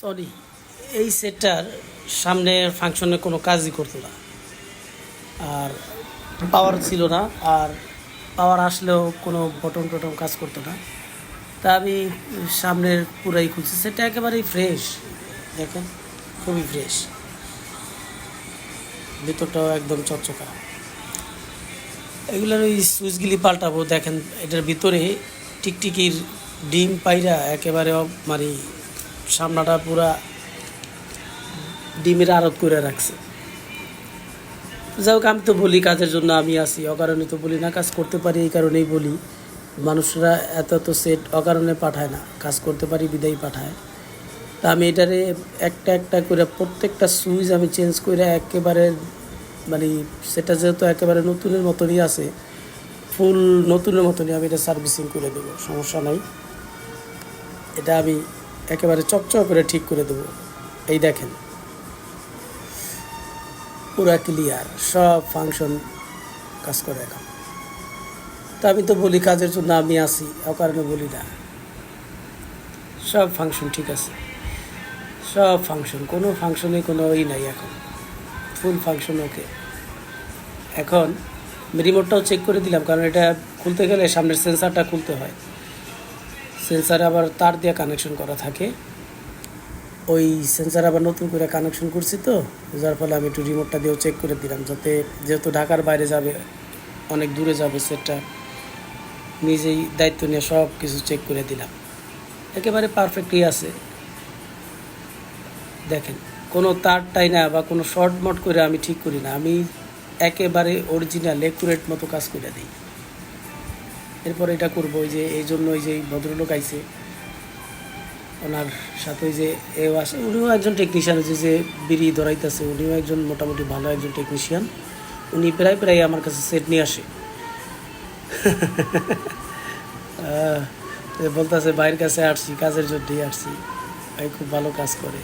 Sorry, এই সেটটার সামনে ফাংশনে কোনো কাজই করতো না। আর পাওয়ার ছিল না, আর পাওয়ার আসলেও কোনো বটন টটন কাজ করতো না। তা আমি সামনের পুরাই খুলছি সেটা একেবারেই ফ্রেশ দেখেন, খুবই ফ্রেশ ভিতরটাও একদম চকচকা। এগুলোর ওই সুইচগুলি পাল্টাবো, দেখেন, এটার ভিতরে টিকটিকির ডিম পাইরা একেবারে মানে সামনাটা পুরা ডিমের আড়ত করে রাখছে। যাই হোক আমি তো বলি কাজের জন্য আমি আসি অকারণে তো বলি না, কাজ করতে পারি এই কারণেই বলি। মানুষরা এত তো সেট অকারণে পাঠায় না, কাজ করতে পারি, বিদায় পাঠায়। তা আমি এটারে একটা একটা করে প্রত্যেকটা সুইচ আমি চেঞ্জ করে একেবারে মানে সেটা যেহেতু একেবারে নতুনের মতনই আছে ফুল নতুনের মতনই আমি এটা সার্ভিসিং করে দেবো, সমস্যা নাই। এটা আমি একেবারে চকচক করে ঠিক করে দেবো। এই দেখেন। পুরা ক্লিয়ার সব ফাংশন কাজ করে এখন। তো আমি তো বলি কাজের জন্য আমি আসি কারণে বলি না। সব ফাংশন ঠিক আছে। সব ফাংশন কোনো ফাংশনে কোনো ই নাই এখন। ফুল ফাংশন ওকে এখন রিমোটটাও চেক করে দিলাম, কারণ এটা খুলতে গেলে সামনের সেন্সারটা খুলতে হয়। সেন্সার আবার তার দিয়ে কানেকশন করা থাকে। ওই সেন্সার আবার নতুন করে কানেকশন করছি তো, যার ফলে আমি একটু রিমোটটা দিয়েও চেক করে দিলাম, যাতে যেহেতু ঢাকার বাইরে যাবে, অনেক দূরে যাবে সেটটা, নিজেই দায়িত্ব নিয়ে সব কিছু চেক করে দিলাম। একেবারে পারফেক্টই আছে। দেখেন, কোনো তার টাইনা বা কোনো শর্ট মট করে আমি ঠিক করি না, আমি একেবারে অরিজিনাল একুরেট মতো কাজ করে দিই। এরপর এটা করব, ওই যে এই জন্য ওই যে ভদ্রলোক আইছে। ওনার সাথে ওই যে এও আসে, উনিও একজন টেকনিশিয়ান যে যে বিড়ি ধরাইতেছে, উনিও একজন মোটামুটি ভালো একজন টেকনিশিয়ান উনি প্রায় প্রায় আমার কাছে সেট নিয়ে আসে। বলতেছে বাইরের কাছে আসছি, কাজের জন্যই আসছি। ভাই খুব ভালো কাজ করে।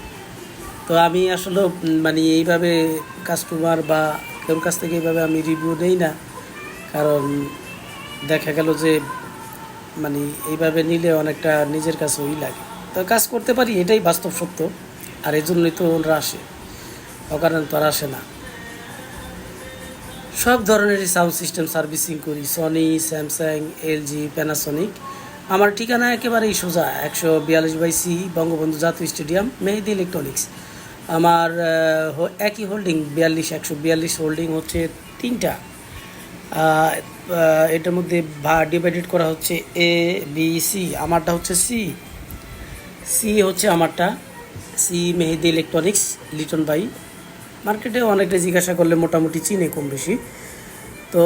তো আমি আসলে মানে এইভাবে কাস্টমার বা কেউ কাছ থেকে এইভাবে আমি রিভিউ নেই না। কারণ দেখা গেল যে মানে এইভাবে নিলে অনেকটা নিজের কাছে ওই লাগে। তো কাজ করতে পারি, এটাই বাস্তব সত্য, আর এই জন্যই তো ওনারা আসে। অকারণ তো আর আসে না। সব ধরনেরই সাউন্ড সিস্টেম সার্ভিসিং করি সনি স্যামসাং এলজি প্যানাসনিক আমার ঠিকানা একেবারেই সোজা, একশো বিয়াল্লিশ বাই সি, বঙ্গবন্ধু জাতীয় স্টেডিয়াম, মেহেদি ইলেকট্রনিক্স আমার একই হোল্ডিং বিয়াল্লিশ, একশো বিয়াল্লিশ হোল্ডিং হচ্ছে তিনটা। এটার মধ্যে ডিভাইডেড করা হচ্ছে এ বি সি আমারটা হচ্ছে সি সি হচ্ছে আমারটা। সি মেহেদি ইলেকট্রনিক্স লিটন ভাই। মার্কেটে অনেকটা জিজ্ঞাসা করলে মোটামুটি চিনে কম বেশি। তো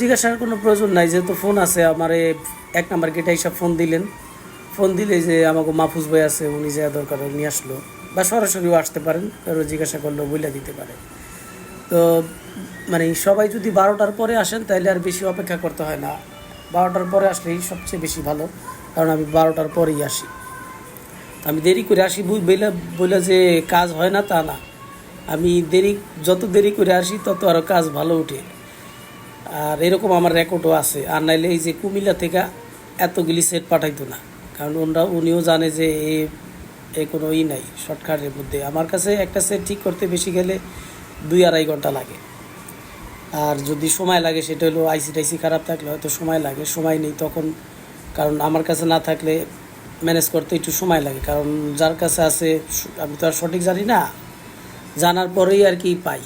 জিজ্ঞাসার কোনো প্রয়োজন নাই, যেহেতু ফোন আছে, আমার এক নাম্বার গেটে এইসব ফোন দিলেন। ফোন দিলে যে আমাকে মাহফুজ ভাই আছে, উনি যা দরকার নিয়ে আসলো। বা সরাসরিও আসতে পারেন কারও জিজ্ঞাসা করলেও বইলা দিতে পারে তো মানে সবাই যদি বারোটার পরে আসেন তাহলে আর বেশি অপেক্ষা করতে হয় না। বারোটার পরে আসলেই সবচেয়ে বেশি ভালো, কারণ আমি বারোটার পরেই আসি। আমি দেরি করে আসি বইলে বলে যে কাজ হয় না, তা না। আমি দেরি যত দেরি করে আসি, তত আরও কাজ ভালো ওঠে আর এরকম আমার রেকর্ডও আছে। আর নাইলে এই যে কুমিল্লা থেকে এতগুলি সেট পাঠাইতো না। কারণ ওনরা উনিও জানে যে এ কোনো ই নাই শর্টকাটের মধ্যে। আমার কাছে একটা সেট ঠিক করতে বেশি গেলে দুই আড়াই ঘণ্টা লাগে। আর যদি সময় লাগে, সেটা হলো আইসি টাইসি খারাপ থাকলে হয়তো সময় লাগে। সময় নেই তখন, কারণ আমার কাছে না থাকলে ম্যানেজ করতে একটু সময় লাগে। কারণ যার কাছে আছে, আমি তো আর সঠিক জানি না, জানার পরেই আর কি পাই।